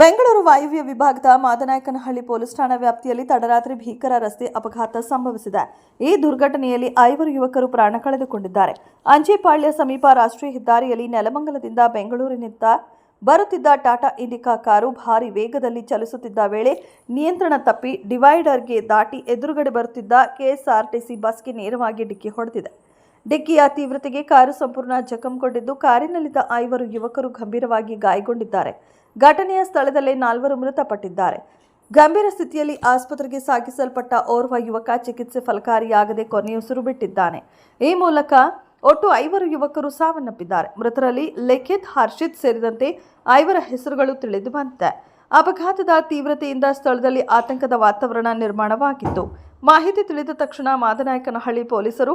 ಬೆಂಗಳೂರು ವಾಯುವ್ಯ ವಿಭಾಗದ ಮಾದನಾಯಕನಹಳ್ಳಿ ಪೊಲೀಸ್ ಠಾಣಾ ವ್ಯಾಪ್ತಿಯಲ್ಲಿ ತಡರಾತ್ರಿ ಭೀಕರ ರಸ್ತೆ ಅಪಘಾತ ಸಂಭವಿಸಿದೆ. ಈ ದುರ್ಘಟನೆಯಲ್ಲಿ ಐವರು ಯುವಕರು ಪ್ರಾಣ ಕಳೆದುಕೊಂಡಿದ್ದಾರೆ. ಅಂಜೇಪಾಳ್ಯ ಸಮೀಪ ರಾಷ್ಟ್ರೀಯ ಹೆದ್ದಾರಿಯಲ್ಲಿ ನೆಲಮಂಗಲದಿಂದ ಬೆಂಗಳೂರಿನಿಂದ ಬರುತ್ತಿದ್ದ ಟಾಟಾ ಇಂಡಿಕಾ ಕಾರು ಭಾರಿ ವೇಗದಲ್ಲಿ ಚಲಿಸುತ್ತಿದ್ದ ವೇಳೆ ನಿಯಂತ್ರಣ ತಪ್ಪಿ ಡಿವೈಡರ್ಗೆ ದಾಟಿ ಎದುರುಗಡೆ ಬರುತ್ತಿದ್ದ ಕೆಎಸ್ಆರ್ಟಿಸಿ ಬಸ್ಗೆ ನೇರವಾಗಿ ಡಿಕ್ಕಿ ಹೊಡೆದಿದೆ. ಡಿಕ್ಕಿಯ ತೀವ್ರತೆಗೆ ಕಾರು ಸಂಪೂರ್ಣ ಜಖಂಗೊಂಡಿದ್ದು ಕಾರಿನಲ್ಲಿದ್ದ ಐವರು ಯುವಕರು ಗಂಭೀರವಾಗಿ ಗಾಯಗೊಂಡಿದ್ದಾರೆ. ಘಟನೆಯ ಸ್ಥಳದಲ್ಲೇ ನಾಲ್ವರು ಮೃತಪಟ್ಟಿದ್ದಾರೆ. ಗಂಭೀರ ಸ್ಥಿತಿಯಲ್ಲಿ ಆಸ್ಪತ್ರೆಗೆ ಸಾಗಿಸಲ್ಪಟ್ಟ ಓರ್ವ ಯುವಕ ಚಿಕಿತ್ಸೆ ಫಲಕಾರಿಯಾಗದೆ ಕೊನೆಯುಸಿರು ಬಿಟ್ಟಿದ್ದಾನೆ ಈ ಮೂಲಕ ಒಟ್ಟು ಐವರು ಯುವಕರು ಸಾವನ್ನಪ್ಪಿದ್ದಾರೆ. ಮೃತರಲ್ಲಿ ಲಿಖಿತ್, ಹರ್ಷಿತ್ ಸೇರಿದಂತೆ ಐವರ ಹೆಸರುಗಳು ತಿಳಿದು ಬಂದಿದೆ. ಅಪಘಾತದ ತೀವ್ರತೆಯಿಂದ ಸ್ಥಳದಲ್ಲಿ ಆತಂಕದ ವಾತಾವರಣ ನಿರ್ಮಾಣವಾಗಿತ್ತು. ಮಾಹಿತಿ ತಿಳಿದ ತಕ್ಷಣ ಮಾದನಾಯಕನಹಳ್ಳಿ ಪೊಲೀಸರು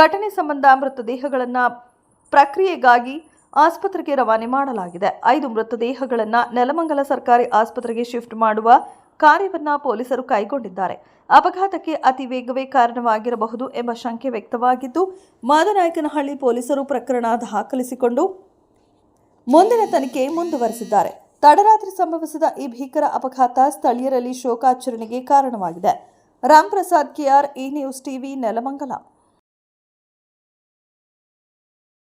ಘಟನೆ ಸಂಬಂಧ ಮೃತದೇಹಗಳನ್ನು ಪ್ರಕ್ರಿಯೆಗಾಗಿ ಆಸ್ಪತ್ರೆಗೆ ರವಾನೆ ಮಾಡಲಾಗಿದೆ. ಐದು ಮೃತದೇಹಗಳನ್ನು ನೆಲಮಂಗಲ ಸರ್ಕಾರಿ ಆಸ್ಪತ್ರೆಗೆ ಶಿಫ್ಟ್ ಮಾಡುವ ಕಾರ್ಯವನ್ನ ಪೊಲೀಸರು ಕೈಗೊಂಡಿದ್ದಾರೆ. ಅಪಘಾತಕ್ಕೆ ಅತಿ ವೇಗವೇ ಕಾರಣವಾಗಿರಬಹುದು ಎಂಬ ಶಂಕೆ ವ್ಯಕ್ತವಾಗಿದ್ದು, ಮಾದನಾಯಕನಹಳ್ಳಿ ಪೊಲೀಸರು ಪ್ರಕರಣ ದಾಖಲಿಸಿಕೊಂಡು ಮುಂದಿನ ತನಿಖೆ ಮುಂದುವರೆಸಿದ್ದಾರೆ. ತಡರಾತ್ರಿ ಸಂಭವಿಸಿದ ಈ ಭೀಕರ ಅಪಘಾತ ಸ್ಥಳೀಯರಲ್ಲಿ ಶೋಕಾಚರಣೆಗೆ ಕಾರಣವಾಗಿದೆ. Ram Prasad KR E news TV, Nelamangala.